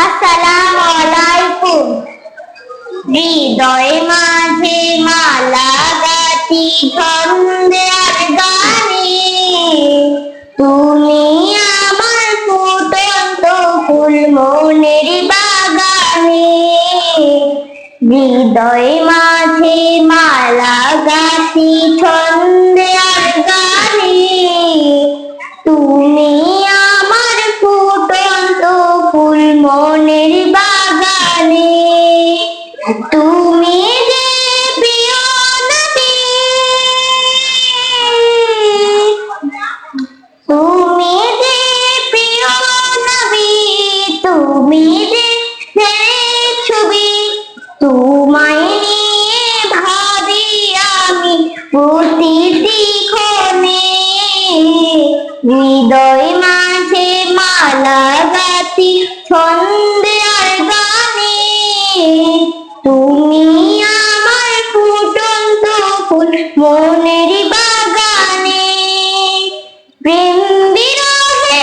আসসালামু আলাইকুম হৃদয় মাঝে মালা গাছি ছন্দে আর গানে তুমি আমার ফুটন্ত ফুল মনের বাগানে। হৃদয় মাঝে মালা গাছি মনের বাগানে, তুমি তুমি যে তুমি ছবি, তোমায় নিয়ে আমি প্রতিটি ক্ষণে হৃদয় মাঝে মালা গাছি ছন্দে আর গানে তুমি আমার ফুটন্ত ফুল মনের বাগানে। প্রেম বিরহে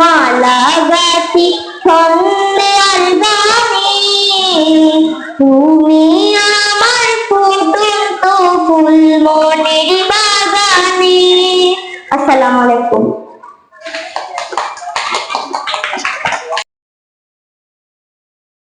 মাঝে মালা আলবানি। তুমি আমার ফুটন্ত ফুল মনের বাগানে। আসসালামু আলাইকুম।